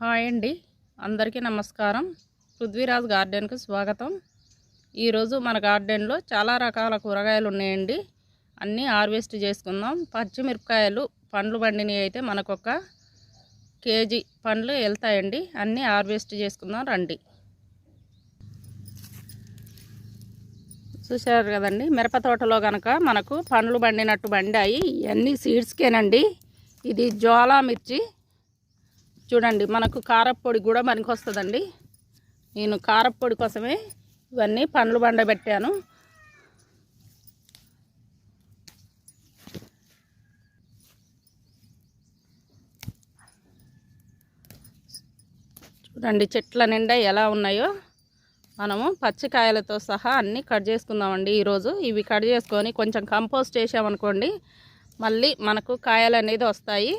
Hi అండి. అందరికీ నమస్కారం. పృథ్వీరాజ్ గార్డెన్కు స్వాగతం. ఈరోజు మన గార్డెన్లో చాలా రకాల కూరగాయలు ఉన్నాయండి అన్నీ హార్వెస్ట్ చేసుకుందాం. పచ్చిమిరపకాయలు పండ్లు పండినవి అయితే మనకొక కేజీ పండ్లు వెళ్తాయండి. అన్నీ హార్వెస్ట్ చేసుకుందాం రండి. చూశారు కదండి మిరప తోటలో కనుక మనకు పండ్లు పండినట్టు పండాయి. ఇవన్నీ సీడ్స్కేనండి ఇది జ్వాలా మిర్చి చూడండి మనకు కారప్పొడి కూడా మనకి వస్తుందండి. నేను కారప్పొడి కోసమే ఇవన్నీ పండ్లు బండబెట్టాను చూడండి చెట్ల నిండా ఎలా ఉన్నాయో మనము పచ్చికాయలతో సహా అన్నీ కట్ చేసుకుందామండి ఈరోజు. ఇవి కట్ చేసుకొని కొంచెం కంపోస్ట్ చేసామనుకోండి మళ్ళీ మనకు కాయలు అనేది వస్తాయి.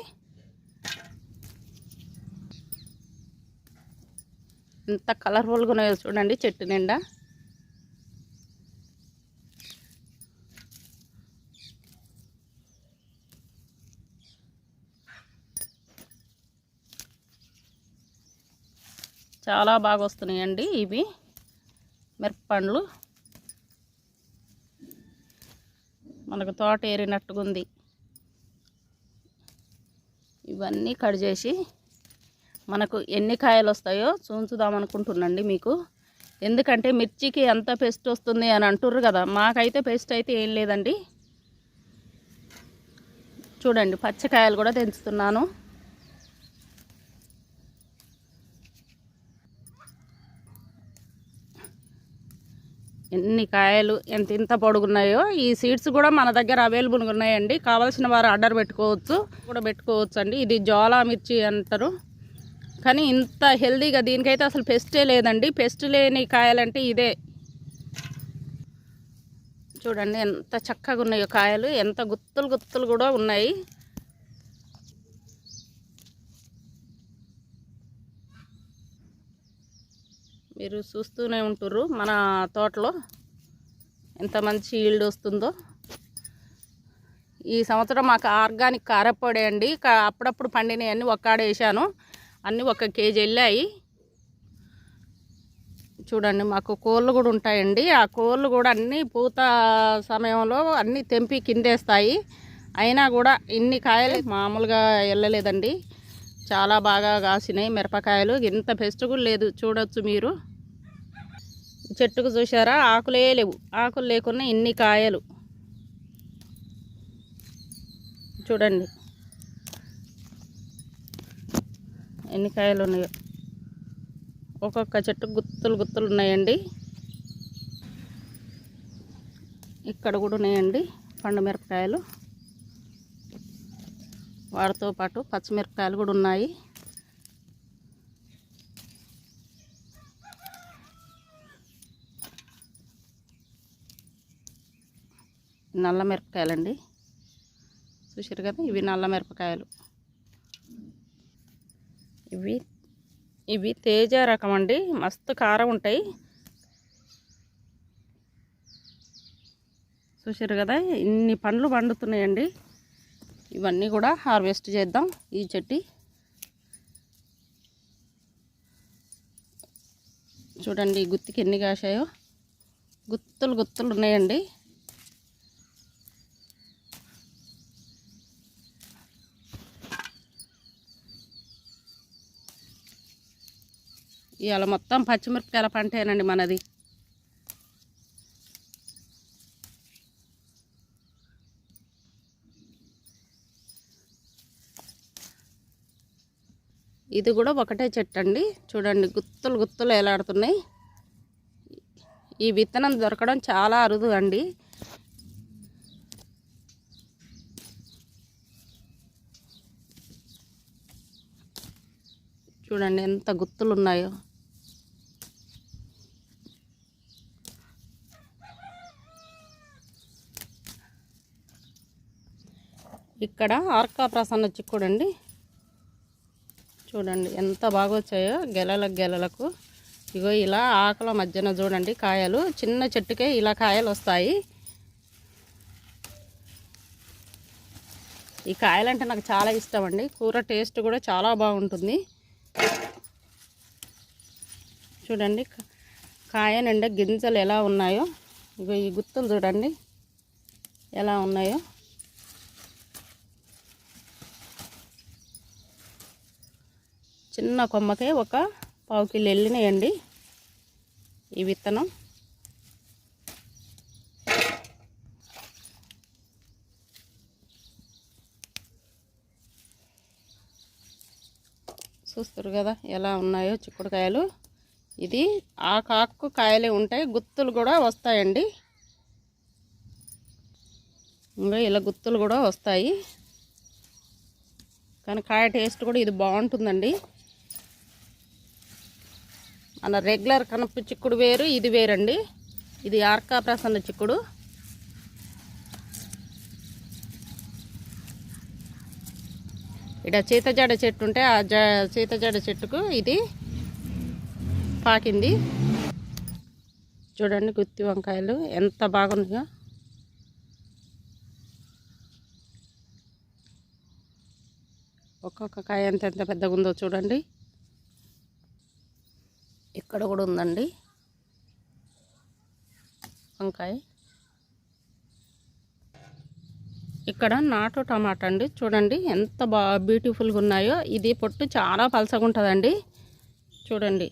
ఎంత కలర్ఫుల్గా ఉన్నాయో చూడండి చెట్టు నిండా. చాలా బాగా వస్తున్నాయండి ఇవి మిరపండ్లు మనకు తోట ఏరినట్టుగా ఉంది ఇవన్నీ కట్ చేసి మనకు ఎన్ని కాయలు వస్తాయో చూంచుదాం అనుకుంటున్నాండి మీకు. ఎందుకంటే మిర్చికి ఎంత పెస్ట్ వస్తుంది అని అంటుర్రు కదా మాకైతే పెస్ట్ అయితే ఏం లేదండి. చూడండి పచ్చకాయలు కూడా తెంచుతున్నాను. ఎన్ని కాయలు ఎంత ఇంత పొడుగున్నాయో ఈ సీడ్స్ కూడా మన దగ్గర అవైలబుల్గా ఉన్నాయండి. కావాల్సిన వారు ఆర్డర్ పెట్టుకోవచ్చు కూడా పెట్టుకోవచ్చు అండి ఇది జోలా మిర్చి అంటారు. కానీ ఇంత హెల్దీగా దీనికైతే అసలు పెస్టే లేదండి. పెస్ట్ లేని కాయలంటే ఇదే. చూడండి ఎంత చక్కగా ఉన్నాయో కాయలు ఎంత గుత్తులు గుత్తులు కూడా ఉన్నాయి. మీరు చూస్తూనే ఉంటారు మన తోటలో ఎంత మంచి ఈల్డ్ వస్తుందో. ఈ సంవత్సరం మాకు ఆర్గానిక్ కారపొడి అండి. కా- అప్పుడప్పుడు పండినవి అన్నీ వేసాను అన్నీ ఒక కేజీ వెళ్ళాయి. చూడండి మాకు కోళ్ళు కూడా ఉంటాయండి. ఆ కోళ్ళు కూడా అన్నీ పూత సమయంలో అన్నీ తెంపి కిందేస్తాయి. అయినా కూడా ఇన్ని కాయలు మామూలుగా వెళ్ళలేదండి. చాలా బాగా కాసినాయి మిరపకాయలు. ఇంత పెస్ట్ కూడా లేదు చూడొచ్చు మీరు. చెట్టుకు చూసారా ఆకులే లేవు. ఆకులు లేకున్నా ఇన్ని కాయలు. చూడండి. ఎన్ని కాయలు ఉన్నాయో. ఒక్కొక్క చెట్టు గుత్తులు గుత్తులు ఉన్నాయండి. ఇక్కడ కూడా ఉన్నాయండి పండు మిరపకాయలు. వాటితో పాటు పచ్చిమిరపకాయలు కూడా ఉన్నాయి. నల్ల మిరపకాయలండి. చూసారు కదా ఇవి నల్ల మిరపకాయలు. ఇవి ఇవి తేజ రకం అండి. మస్తు కారం ఉంటాయి. చూసారు కదా ఇన్ని పండ్లు పండుతున్నాయండి. ఇవన్నీ కూడా హార్వెస్ట్ చేద్దాం ఈ చెట్టి. చూడండి గుత్తికి ఎన్ని కాశాయో. గుత్తులు గుత్తులు ఉన్నాయండి. ఇవాళ మొత్తం పచ్చిమిరపకాయల పంటేనండి మనది. ఇది కూడా ఒకటే చెట్టు అండి చూడండి గుత్తులు గుత్తులు ఎలాడుతున్నాయి ఈ విత్తనం దొరకడం చాలా అరుదు అండి చూడండి ఎంత గుత్తులు ఉన్నాయో ఇక్కడ ఆర్కా ప్రసన్న చిక్కుడండి చూడండి ఎంత బాగా వచ్చాయో గెలలకు. గెలలకు ఇగో ఇలా ఆకుల మధ్యన చూడండి కాయలు. చిన్న చెట్టుకే ఇలా కాయలు వస్తాయి. ఈ కాయలంటే నాకు చాలా ఇష్టం అండి. కూర టేస్ట్ కూడా చాలా బాగుంటుంది. చూడండి కాయ నిండా గింజలు ఎలా ఉన్నాయో. ఇగో ఈ గుత్తులు చూడండి ఎలా ఉన్నాయో. చిన్న కొమ్మకే ఒక పావు కిలో వెళ్ళినాయండి ఈ విత్తనం. చూస్తారు కదా ఎలా ఉన్నాయో చిక్కుడుకాయలు. ఇది ఆ కాకు కాయలే ఉంటాయి గుత్తులు కూడా వస్తాయండి. ఇంకా ఇలా గుత్తులు కూడా వస్తాయి. కానీ కాయ టేస్ట్ కూడా ఇది బాగుంటుందండి. మన రెగ్యులర్ కనప చిక్కుడు వేరు ఇది వేరండి. ఇది ఆర్కా ప్రసన్న చిక్కుడు. ఇక్కడ చీతజాడ చెట్టు ఉంటే ఆ జ చీతజాడ చెట్టుకు ఇది పాకింది. చూడండి గుత్తి వంకాయలు ఎంత బాగుందిగా ఒక్కొక్క కాయ ఎంత ఎంత పెద్దగా ఉందో చూడండి. ఇక్కడ కూడా ఉందండి. వంకాయ. ఇక్కడ నాటు టమాటా అండి. చూడండి ఎంత బా బ్యూటిఫుల్గా ఉన్నాయో. ఇది పొట్టు చాలా పలసగా ఉంటుందండి. చూడండి.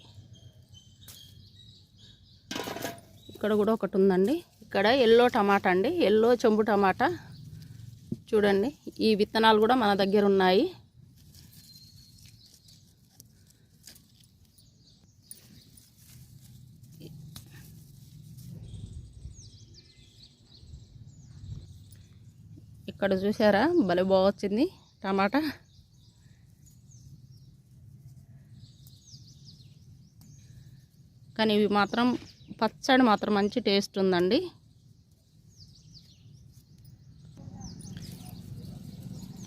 ఇక్కడ కూడా ఒకటి ఉందండి. ఇక్కడ ఎల్లో టమాటా అండి. ఎల్లో చెంబు టమాటా. చూడండి. ఈ విత్తనాలు కూడా మన దగ్గర ఉన్నాయి. ఇక్కడ చూసారా భలే బాగా వచ్చింది టమాటా. కానీ ఇవి మాత్రం పచ్చడి మాత్రం మంచి టేస్ట్ ఉందండి.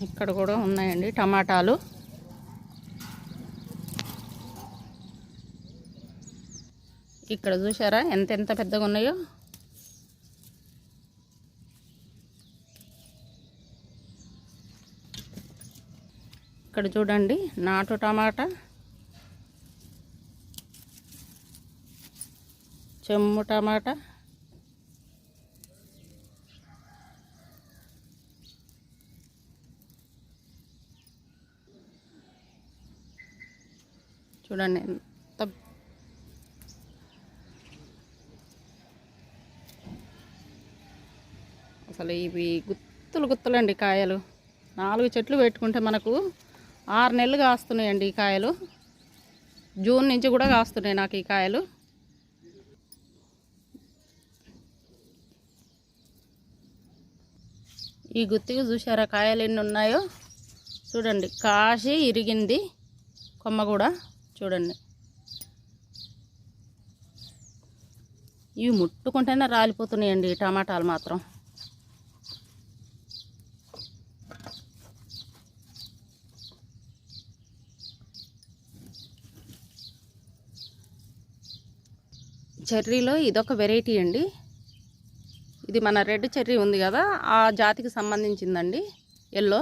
ఇక్కడ కూడా ఉన్నాయండి టమాటాలు. ఇక్కడ చూసారా ఎంత ఎంత పెద్దగా ఉన్నాయో ఇక్కడ చూడండి నాటు టమాటా చెమ్ము టమాటా చూడండి ఎంత అసలు ఇవి గుత్తులు గుత్తులండి కాయలు. నాలుగు చెట్లు పెట్టుకుంటే మనకు ఆరు నెలలు కాస్తున్నాయండి ఈ కాయలు. జూన్ నుంచి కూడా కాస్తున్నాయి నాకు ఈ కాయలు. ఈ గుత్తికి చూసారా కాయలు ఎన్ని ఉన్నాయో? చూడండి. కాసి ఇరిగింది కొమ్మ కూడా. చూడండి. ఇవి ముట్టుకుంటేనే రాలిపోతున్నాయండి టమాటాలు మాత్రం. చెర్రీలో ఇదొక వెరైటీ అండి. ఇది మన రెడ్ చెర్రీ ఉంది కదా ఆ జాతికి సంబంధించిందండి ఎల్లో.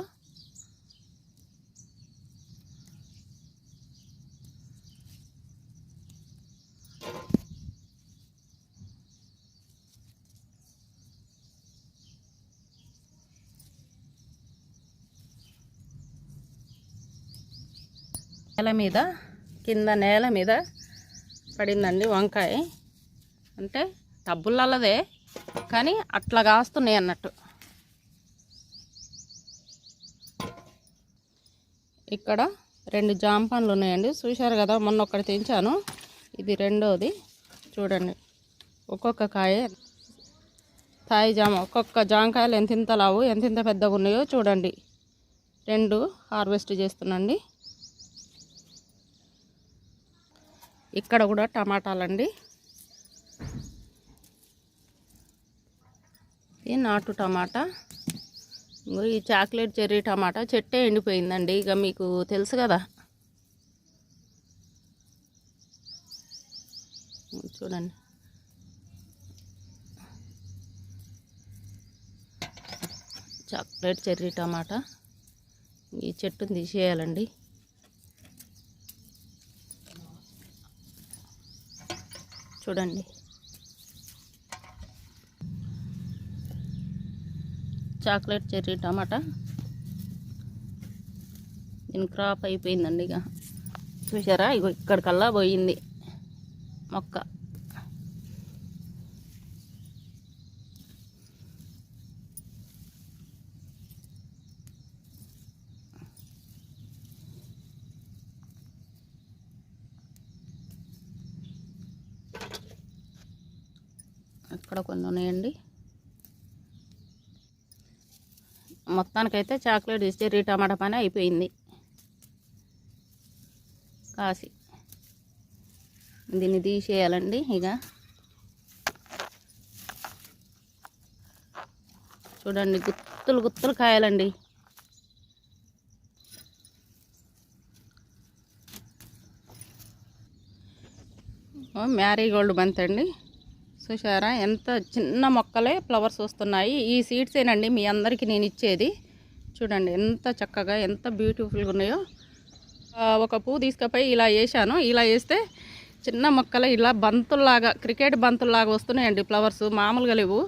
నేల మీద కింద నేల మీద పడిందండి వంకాయ. అంటే టబ్బులల్లదే కానీ అట్లా కాస్తున్నాయి అన్నట్టు. ఇక్కడ రెండు జామ పండ్లు ఉన్నాయండి. చూశారు కదా మొన్న ఒకటి తెంచాను. ఇది రెండోది. చూడండి. ఒక్కొక్క కాయ తాయి జామ ఒక్కొక్క జామకాయలు ఎంత ఇంత లావు ఎంత ఇంత పెద్దగా ఉన్నాయో చూడండి. రెండు హార్వెస్ట్ చేస్తున్నాండి. ఇక్కడ కూడా టమాటాలండి. ఇది నాటు టమాటా. ఇంగో ఈ చాక్లెట్ చెర్రీ టమాటా చెట్టే ఎండిపోయిందండి. ఇక మీకు తెలుసు కదా. చూడండి. Chocolate cherry tomato. ఈ చెట్టుని తీసేయాలండి. చూడండి. Chocolate cherry tomato. దీని క్రాప్ అయిపోయిందండి ఇక. చూసారా ఇగో ఇక్కడికల్లా పోయింది మొక్క. అక్కడ కొన్ని ఉన్నాయండి. మొత్తానికైతే చాక్లెట్ చెర్రీ టమాటా పని అయిపోయింది. కాసి. దీన్ని తీసేయాలండి ఇక. చూడండి గుత్తులు గుత్తులు కాయాలండి. మ్యారీగోల్డ్ బంత్ అండి. చూసారా? ఎంత చిన్న మొక్కలే ఫ్లవర్స్ వస్తున్నాయి. ఈ సీడ్సేనండి మీ అందరికీ నేను ఇచ్చేది. చూడండి ఎంత చక్కగా ఎంత బ్యూటిఫుల్గా ఉన్నాయో. ఒక పువ్వు తీసుకుపోయి ఇలా వేసాను ఇలా వేస్తే చిన్న మొక్కలు ఇలా బంతుల్లాగా క్రికెట్ బంతుల్లాగా వస్తున్నాయండి ఫ్లవర్స్. మామూలుగా లేవు.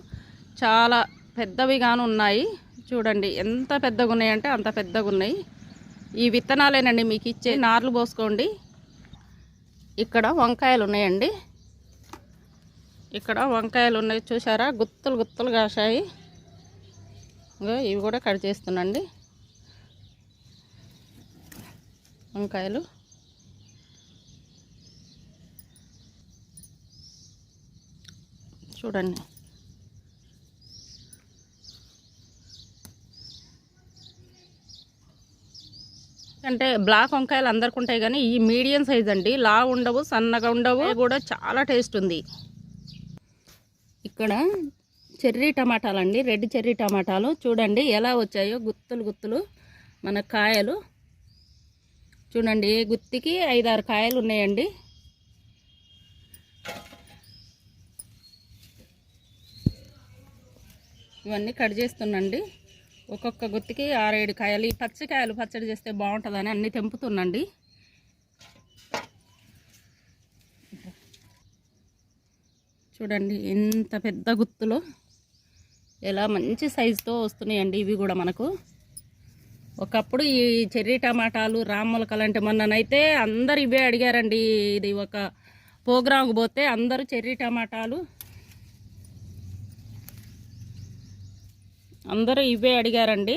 చాలా పెద్దవిగాను ఉన్నాయి. చూడండి ఎంత పెద్దగా ఉన్నాయంటే అంత పెద్దగా ఉన్నాయి. ఈ విత్తనాలేనండి మీకు ఇచ్చే నార్లు పోసుకోండి. ఇక్కడ వంకాయలు ఉన్నాయండి. ఇక్కడ వంకాయలు ఉన్నాయి చూసారా గుత్తులు గుత్తులు కాశాయి ఇవి కూడా కట్ చేస్తున్నాండి. వంకాయలు. చూడండి. అంటే బ్లాక్ వంకాయలు అందరికి ఉంటాయి కానీ ఈ మీడియం సైజ్ అండి. లా ఉండవు సన్నగా ఉండవు. కూడా చాలా టేస్ట్ ఉంది. ఇక్కడ చెర్రీ టమాటాలు అండి రెడ్ చెర్రీ టమాటాలు. చూడండి ఎలా వచ్చాయో గుత్తులు గుత్తులు మన కాయలు. చూడండి ఏ గుత్తికి ఐదారు కాయలు ఉన్నాయండి. ఇవన్నీ కట్ చేస్తున్నండి. ఒక్కొక్క గుత్తికి ఆరేడు కాయలు. ఈ పచ్చికాయలు పచ్చడి చేస్తే బాగుంటుందని అన్నీ తెంపుతున్నండి. చూడండి ఎంత పెద్ద గుత్తులో ఎలా మంచి సైజుతో వస్తున్నాయండి ఇవి కూడా మనకు. ఒకప్పుడు ఈ చెర్రీ టమాటాలు రామ్మొలకలు అంటే మొన్ననైతే అందరు ఇవే అడిగారండి. ఇది ఒక ప్రోగ్రాంకి పోతే అందరూ చెర్రీ టమాటాలు అందరూ ఇవే అడిగారండి.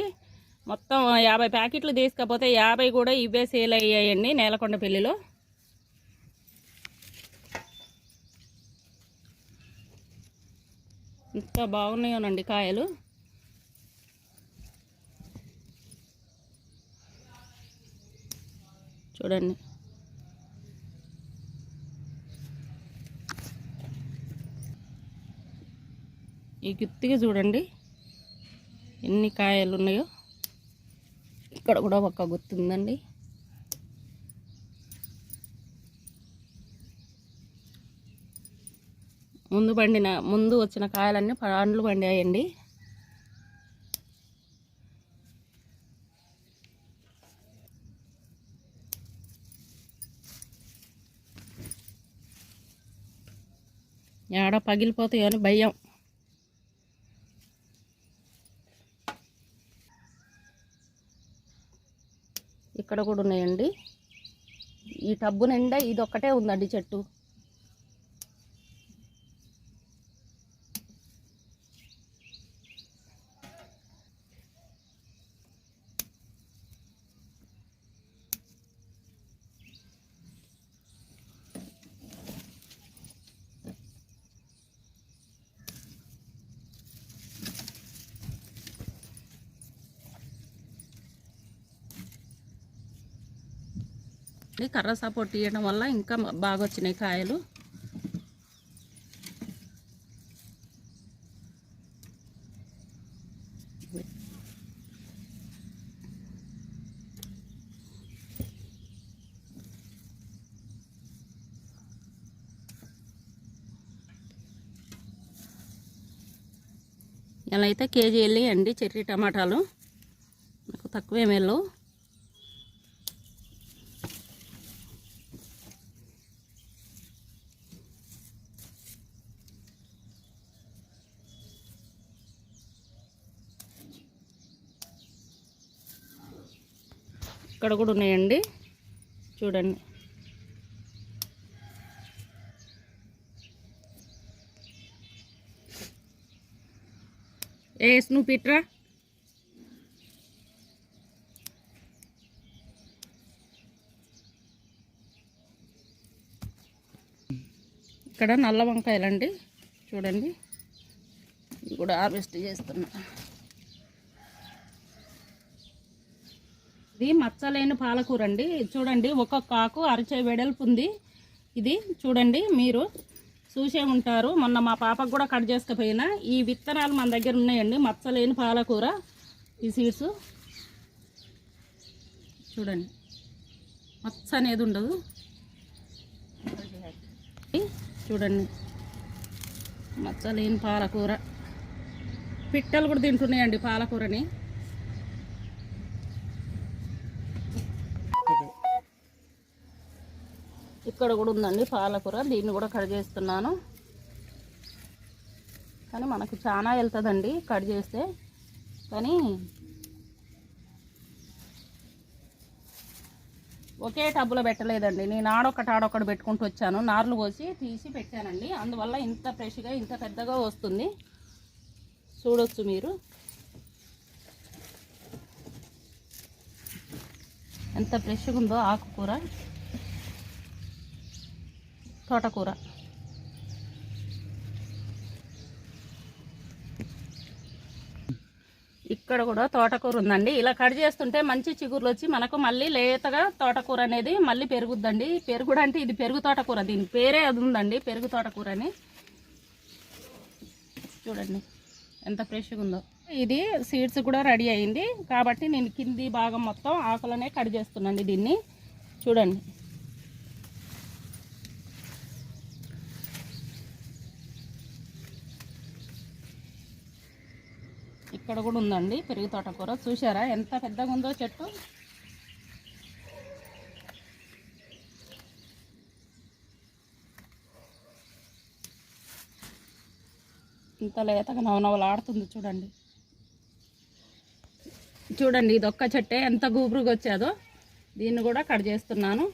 మొత్తం యాభై ప్యాకెట్లు తీసుకపోతే యాభై కూడా ఇవే సేల్ అయ్యాయండి నేలకొండ పెళ్ళిలో. ఇంత బాగున్నాయోనండి కాయలు. చూడండి. ఈ గుత్తిగా చూడండి ఎన్ని కాయలు ఉన్నాయో ఇక్కడ కూడా ఒక గుర్తుందండి ఉందండి ముందు పండిన ముందు వచ్చిన కాయలన్నీ పండ్లు పండాయండి. ఏడ పగిలిపోతాయో అని భయం. ఇక్కడ కూడా ఉన్నాయండి. ఈ టబ్బు నిండా ఇది ఒక్కటే ఉందండి చెట్టు. ఈ కర్ర సపోర్ట్ ఇవ్వడం వల్ల ఇంకా బాగా వచ్చినాయి కాయలు. ఇలా అయితే కేజీ వెళ్ళి అండి చెర్రీ టమాటాలు. నాకు తక్కువేమి వెళ్ళవు ఇక్కడ కూడా ఉన్నాయండి. చూడండి. ఏస్ నువ్వు పిట్రా? ఇక్కడ నల్ల వంకాయలండి. చూడండి. ఇవి కూడా హార్వెస్ట్ చేస్తున్నా. ఇది మచ్చలేని పాలకూర అండి చూడండి ఒక్కొక్క ఆకు అరచే వెడల్పు ఉంది. ఇది చూడండి మీరు చూసే ఉంటారు. మొన్న మా పాపకు కూడా కట్ చేసుకపోయినా. ఈ విత్తనాలు మన దగ్గర ఉన్నాయండి మచ్చలేని పాలకూర. ఈ సీడ్స్ చూడండి మచ్చ అనేది ఉండదు. చూడండి మచ్చలేని పాలకూర. పిట్టలు కూడా తింటున్నాయండి పాలకూరని. ఇక్కడ కూడా ఉందండి పాలకూర. దీన్ని కూడా కట్ చేస్తున్నాను. కానీ మనకు చాలా వెళ్తుందండి కట్ చేస్తే. కానీ ఒకే టబ్బులో పెట్టలేదండి. నేను ఆడొకటి ఆడొకటి పెట్టుకుంటూ వచ్చాను. నార్లు పోసి తీసి పెట్టానండి. అందువల్ల ఇంత ఫ్రెష్గా ఇంత పెద్దగా వస్తుంది. చూడొచ్చు మీరు. ఎంత ఫ్రెష్గా ఉందో ఆకుకూర. తోటకూర. ఇక్కడ కూడా తోటకూర ఉందండి. ఇలా కట్ చేస్తుంటే మంచి చిగుర్లు వచ్చి మనకు మళ్ళీ లేతగా తోటకూర అనేది మళ్ళీ పెరుగుద్దండి. పెరుగుడు అంటే ఇది పెరుగు తోటకూర. దీని పేరే అది ఉందండి పెరుగు తోటకూర అని. చూడండి ఎంత ఫ్రెష్గా ఉందో. ఇది సీడ్స్ కూడా రెడీ అయింది. కాబట్టి నేను కింది భాగం మొత్తం ఆకులనే కట్ చేస్తున్నాండి దీన్ని. చూడండి. ఇక్కడ కూడా ఉందండి పెరుగు తోటకూర చూసారా ఎంత పెద్దగా ఉందో చెట్టు. ఇంత లేతగా నవనవలాడుతుంది చూడండి. చూడండి ఇది ఒక్క చెట్టే. ఎంత గూబురుగా వచ్చాదో దీన్ని కూడా కట్ చేస్తున్నాను.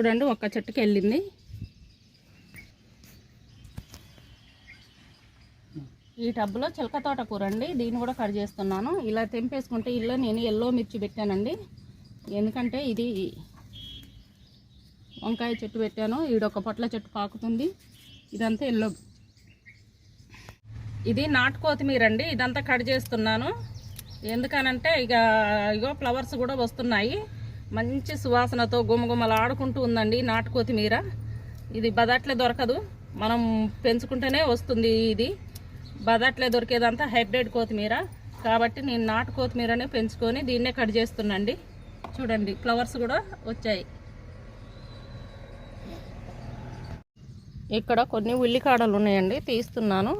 చూడండి ఒక్క చెట్టుకి వెళ్ళింది. ఈ టబ్లో చిలక తోట కూర అండి దీన్ని కూడా కట్ చేస్తున్నాను. ఇలా తెంపేసుకుంటే ఇల్లు నేను ఎల్లో మిర్చి పెట్టానండి. ఎందుకంటే ఇది వంకాయ చెట్టు పెట్టాను. ఈడొక పొట్ల చెట్టు పాకుతుంది. ఇదంతా ఎల్లో. ఇది నాటు కొత్తిమీర అండి ఇదంతా కట్ చేస్తున్నాను. ఎందుకనంటే ఇక ఇగో ఫ్లవర్స్ కూడా వస్తున్నాయి. మంచి సువాసనతో గుమగుమలు ఆడుకుంటూ ఉందండి నాటు కొత్తిమీర. ఇది బదట్లే దొరకదు. మనం పెంచుకుంటేనే వస్తుంది ఇది. బదట్లే దొరికేదంతా హైబ్రిడ్ కొత్తిమీర. కాబట్టి నేను నాటు కొత్తిమీరనే పెంచుకొని దీన్నే కట్ చేస్తున్నాండి. చూడండి ఫ్లవర్స్ కూడా వచ్చాయి. ఇక్కడ కొన్ని ఉల్లికాడలు ఉన్నాయండి తీస్తున్నాను.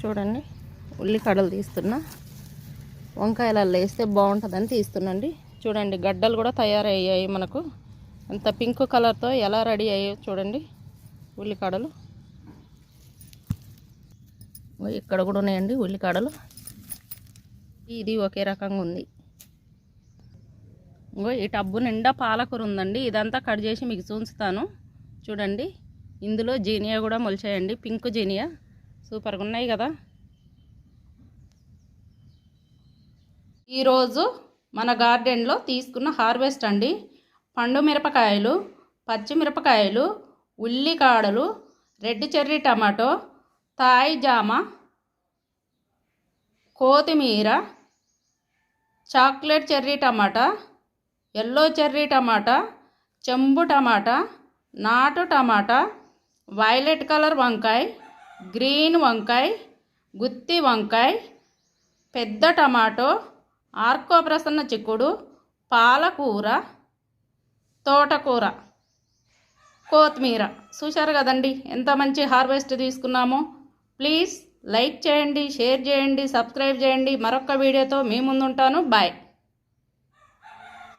చూడండి ఉల్లికాడలు తీస్తున్నా. వంకాయలలో వేస్తే బాగుంటుందని తీస్తున్నాండి. చూడండి గడ్డలు కూడా తయారయ్యాయి మనకు. అంత పింక్ కలర్తో ఎలా రెడీ అయ్యాయో చూడండి ఉల్లికాడలు. ఇక్కడ కూడా ఉన్నాయండి ఉల్లికాడలు. ఇది ఒకే రకంగా ఉంది. ఇంకో ఈ టబ్బు నిండా పాలకూర ఉందండి. ఇదంతా కట్ చేసి మీకు చూంచుతాను చూడండి ఇందులో జీనియా కూడా మొలిచాయండి. Pink zinnia. సూపర్గా ఉన్నాయి కదా. ఈరోజు మన గార్డెన్లో తీసుకున్న హార్వెస్ట్ అండి. పండు మిరపకాయలు పచ్చిమిరపకాయలు ఉల్లికాడలు రెడ్ చెర్రీ టమాటో తాయి జామ కొత్తిమీర chocolate cherry tomato yellow cherry tomato చెంబు టమాటా నాటు టమాటా వైలెట్ కలర్ వంకాయ గ్రీన్ వంకాయ గుత్తి వంకాయ పెద్ద టమాటో ఆర్కో ప్రసన్న చిక్కుడు పాలకూర తోటకూర కొత్తిమీర. చూశారు కదండి ఎంత మంచి హార్వెస్ట్ తీసుకున్నామో. ప్లీజ్ లైక్ చేయండి షేర్ చేయండి సబ్స్క్రైబ్ చేయండి. మరొక వీడియోతో మీ ముందుంటాను. బాయ్.